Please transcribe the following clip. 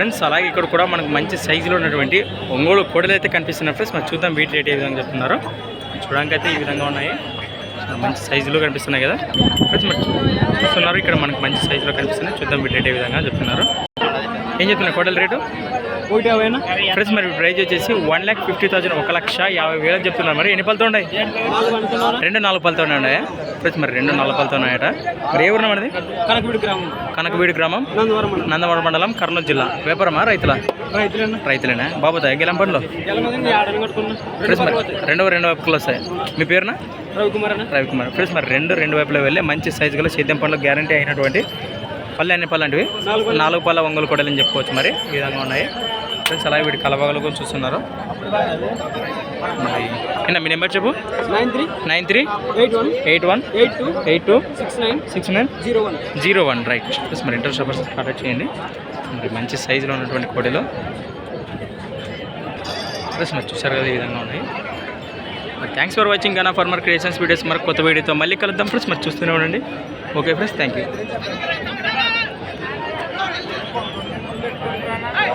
Friends అలాగే ఇక్కడ కూడా మనకు మంచి సైజులో ఉన్నటువంటి ఒంగోలు కోడలు అయితే కనిపిస్తున్నాయి ఫ్రెండ్స్. మనం చూద్దాం వీటి రేట్ ఏ విధంగా చెప్తున్నారు. చూడడానికి అయితే ఈ విధంగా ఉన్నాయి. మంచి సైజులో కనిపిస్తున్నాయి కదా. ఫ్రెండ్స్ మరి చూస్తున్నారు ఇక్కడ మనకు మంచి సైజులో కనిపిస్తున్నాయి. చూద్దాం వీటి రేట్ ఏ విధంగా చెప్తున్నారు. ఏం చెప్తున్నారు కోడల రేటు? ఒకటి యాభైనా ఫ్రెండ్స్ మరి ప్రైజ్ వచ్చేసి వన్ ల్యాక్ ఫిఫ్టీ థౌసండ్ ఒక లక్ష యాభై వేలు చెప్తున్నారు. మరి ఎన్ని పళ్ళతో ఉన్నాయి? రెండు నాలుగు పళ్ళతో ఉన్నాయా? ఫ్రెండ్స్ మరి రెండు నాలుగు పళ్ళతో ఉన్నాయట. మరి ఏ ఊరు మనది కనకబిడి గ్రామం. కనకవీడి గ్రామం. నందవరం మండలం. కర్నూలు జిల్లా. వ్యాపారమా రైతుల? రైతులేనా? బాబుతా గెలం కట్టుకున్నా. ఫ్రెండ్స్ మరి రెండు రెండు వైపులు వస్తాయి. మీ పేరున? రవికుమార్ అన్న. రవికుమార్. ఫ్రెండ్స్ మరి రెండు రెండు వైపులో వెళ్ళి మంచి సైజు గల సేద్యం పండ్లు గ్యారంటీ అయినటువంటి పళ్ళు అన్ని పళ్ళు అంటివి? నాలుగు నాలుగు పళ్ళ ఒంగోలు కొడలని చెప్పుకోవచ్చు మరి. ఈ విధంగా ఉన్నాయి. ఫ్రెండ్స్ అలాగే వీటి కలబాగలు కూడా చూస్తున్నారు. మరి కింద మీ నెంబర్ చెప్పు? Nine three nine three eight one eight one eight two eight two six nine six nine zero one zero one. Right. Plus మరి ఇంటర్ షాపర్స్ కాంటాక్ట్ చేయండి. మరి మంచి సైజులో ఉన్నటువంటి కోడిలో. ప్లస్ మరి చూసారు కదా ఈ విధంగా ఉన్నాయి. మరి థ్యాంక్స్ ఫర్ వాచింగ్ గానా ఫార్మర్ క్రియేషన్స్ వీడియోస్ మరి కొత్త వీడియోతో మళ్ళీ కలుద్దాం ఫ్రెండ్స్ మరి చూస్తూనే ఉండండి. Okay friends thank you